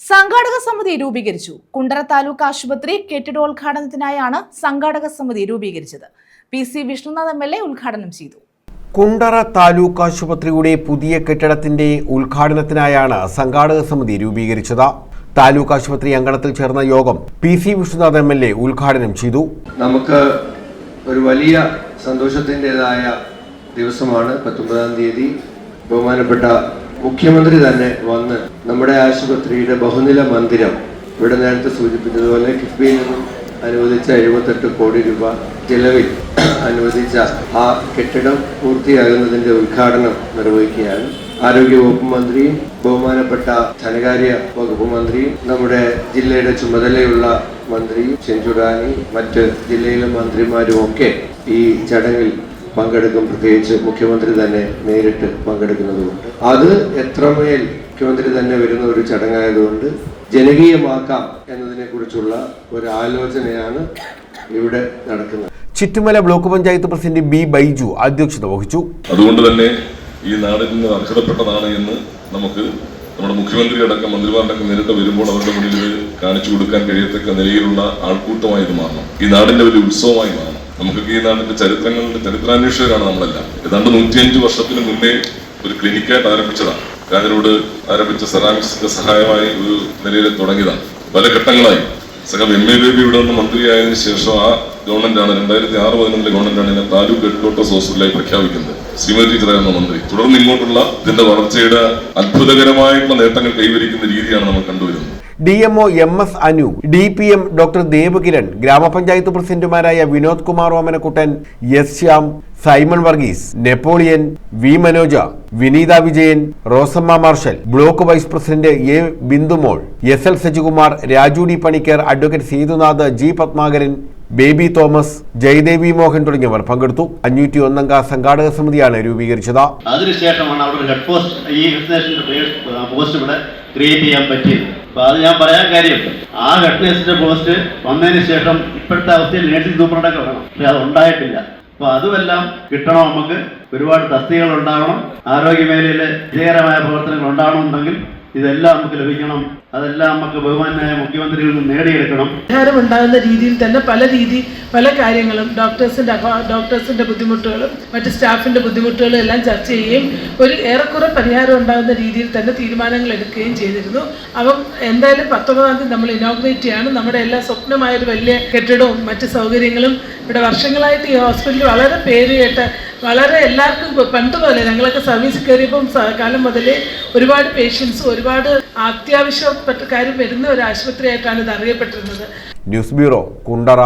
സംഘാടക സമിതി രൂപീകരിച്ചു. കുണ്ടറ താലൂക്ക് ആശുപത്രി കെട്ടിടോദ്ഘാടനത്തിനായാണ് സംഘാടക സമിതി രൂപീകരിച്ചത്. P C Vishnunath M L A ഉദ്ഘാടനം ചെയ്തു. കുണ്ടറ താലൂക്ക് ആശുപത്രിയുടെ പുതിയ കെട്ടിടത്തിന്റെ ഉദ്ഘാടനത്തിനായാണ് സംഘാടക സമിതി രൂപീകരിച്ചത്. താലൂക്ക് ആശുപത്രി അങ്കണത്തിൽ ചേർന്ന യോഗം P C Vishnunath M L A ഉദ്ഘാടനം ചെയ്തു. നമുക്ക് ഒരു വലിയ സന്തോഷത്തിന്റെതായ ദിവസമാണ് പത്തൊമ്പതാം തീയതി. ബഹുമാനപ്പെട്ട മുഖ്യമന്ത്രി തന്നെ വന്ന് നമ്മുടെ ആശുപത്രിയുടെ ബഹുനില മന്ദിരം ഇവിടെ നേരത്തെ സൂചിപ്പിച്ചതുപോലെ കിഫ്ബിയിൽ നിന്നും അനുവദിച്ച എഴുപത്തെട്ട് കോടി രൂപ ചിലവിൽ അനുവദിച്ച ആ കെട്ടിടം പൂർത്തിയാകുന്നതിന്റെ ഉദ്ഘാടനം നിർവഹിക്കുകയാണ്. ആരോഗ്യവകുപ്പ് മന്ത്രിയും ബഹുമാനപ്പെട്ട ധനകാര്യ വകുപ്പ് മന്ത്രിയും നമ്മുടെ ജില്ലയുടെ ചുമതലയുള്ള മന്ത്രിയും ചെഞ്ചുറാനി മറ്റ് ജില്ലയിലെ മന്ത്രിമാരും ഒക്കെ ഈ ചടങ്ങിൽ പങ്കെടുക്കും. പ്രത്യേകിച്ച് മുഖ്യമന്ത്രി തന്നെ നേരിട്ട് പങ്കെടുക്കുന്നതുകൊണ്ട്. അത് എത്രമേൽ മുഖ്യമന്ത്രി തന്നെ വരുന്ന ഒരു ചടങ്ങായതുകൊണ്ട് ജനകീയമാക്കാം എന്നതിനെ കുറിച്ചുള്ള ഒരു ആലോചനയാണ് ഇവിടെ നടക്കുന്നത്. Chittumala block panchayat president B Baiju അധ്യക്ഷത വഹിച്ചു. അതുകൊണ്ട് തന്നെ ഈ നാടിൽ നിന്ന് അർഹതപ്പെട്ടതാണ് എന്ന് നമുക്ക് നമ്മുടെ മുഖ്യമന്ത്രി അടക്കം മന്ത്രിമാരടക്കം നേരിട്ട് വരുമ്പോൾ അവരുടെ മുന്നിൽ കാണിച്ചു കൊടുക്കാൻ കഴിയത്തക്ക നിലയിലുള്ള ആൾക്കൂട്ടമായി ഇത് മാറണം. ഈ നാടിന്റെ ഒരു ഉത്സവമായി മാറണം. നമുക്കൊക്കെ ഈ നാടിന്റെ ചരിത്രങ്ങളുടെ ചരിത്രാന്വേഷകരാണ് നമ്മളെല്ലാം. ഏതാണ്ട് നൂറ്റിയഞ്ച് വർഷത്തിന് മുന്നേ ഒരു ക്ലിനിക്കായിട്ട് ആരംഭിച്ചതാണ്. കാഞ്ഞിരോട് ആരംഭിച്ച സെറാമിക്സിന്റെ സഹായമായി ഒരു നിലയിൽ തുടങ്ങിയതാണ്. പല ഘട്ടങ്ങളായി. സഖം എം. എ. ബേബി ഇവിടെ നിന്ന് മന്ത്രിയായതിനു ശേഷം ആ ഗവൺമെന്റാണ് രണ്ടായിരത്തി ആറ് പതിനൊന്നിലെ ഗവൺമെന്റാണ് ഇതിനെ താലൂക്ക് ഹെഡ്ക്വാർട്ടേഴ്സ് ഹോസ്പിറ്റലായി പ്രഖ്യാപിക്കുന്നത്. ശ്രീമതി ടീച്ചറായിരുന്ന മന്ത്രി. തുടർന്ന് ഇങ്ങോട്ടുള്ള ഇതിന്റെ വളർച്ചയുടെ അത്ഭുതകരമായിട്ടുള്ള നേട്ടങ്ങൾ കൈവരിക്കുന്ന രീതിയാണ് നമ്മൾ കണ്ടുവരുന്നത്. D M O M S Anu D P M doctor Devakiran ഗ്രാമപഞ്ചായത്ത് പ്രസിഡന്റുമാരായ Vinod Kumar Omanakuttan S Shyam Simon Varghese Napoleon V Manoja Vineetha Vijayan Rosamma Marshal block vice president A Bindumol S L Sajikumar Raju D Panicker advocate Seethunath G Padmakaran Baby Thomas Jayadevi Mohan തുടങ്ങിയവർ പങ്കെടുത്തു. അഞ്ഞൂറ്റി ഒന്നംഗ സംഘാടക സമിതിയാണ് രൂപീകരിച്ചത്. അതിനുശേഷമാണ് അവിടെ head post ഈ പോസ്റ്റ് ഇവിടെ ക്രിയേറ്റ് ചെയ്യാൻ പറ്റിയത്. അപ്പൊ അത് ഞാൻ പറയാൻ കാര്യം ആ ഹെഡ് പോസ്റ്റ് വന്നതിന് ശേഷം ഇപ്പോഴത്തെ അവസ്ഥയിൽ നേഴ്സിംഗ് സൂപ്രണ്ടൊക്കെ വേണം പക്ഷെ അത് ഉണ്ടായിട്ടില്ല. അപ്പൊ അതുമെല്ലാം കിട്ടണം നമുക്ക്. ഒരുപാട് തസ്തികൾ ഉണ്ടാവണം ആരോഗ്യ മേഖലയിൽ വിജയകരമായ പ്രവർത്തനങ്ങൾ ഉണ്ടാവണമെന്നുണ്ടെങ്കിൽ ഇതെല്ലാം നമുക്ക് ലഭിക്കണം. അതെല്ലാം നമുക്ക് ബഹുമാനായ മുഖ്യമന്ത്രിയിൽ നിന്ന് നേടിയെടുക്കണം. പരിഹാരം ഉണ്ടാകുന്ന രീതിയിൽ തന്നെ പല രീതി പല കാര്യങ്ങളും ഡോക്ടേഴ്സിന്റെ ഡോക്ടേഴ്സിന്റെ ബുദ്ധിമുട്ടുകളും മറ്റ് സ്റ്റാഫിന്റെ ബുദ്ധിമുട്ടുകളും എല്ലാം ചർച്ച ചെയ്യുകയും ഒരു ഏറെക്കുറെ പരിഹാരം ഉണ്ടാകുന്ന രീതിയിൽ തന്നെ തീരുമാനങ്ങൾ എടുക്കുകയും ചെയ്തിരുന്നു. അപ്പം എന്തായാലും പത്തൊമ്പതാം തീയതി നമ്മൾ ഇനോഗ്രേറ്റ് ചെയ്യാണ്. നമ്മുടെ എല്ലാ സ്വപ്നമായ ഒരു വലിയ കെട്ടിടവും മറ്റ് സൗകര്യങ്ങളും ഇവിടെ വർഷങ്ങളായിട്ട് ഈ ഹോസ്പിറ്റലിൽ വളരെ പേര് കേട്ട വളരെ എല്ലാവർക്കും പണ്ട് പോലെ ഞങ്ങളൊക്കെ സർവീസ് കയറിയപ്പം കാലം മുതലേ ഒരുപാട് പേഷ്യൻസ് ഒരുപാട് അത്യാവശ്യപ്പെട്ട കാര്യം വരുന്ന ഒരു ആശുപത്രിയായിട്ടാണ് ഇത് അറിയപ്പെട്ടിരുന്നത്. News bureau Kundara.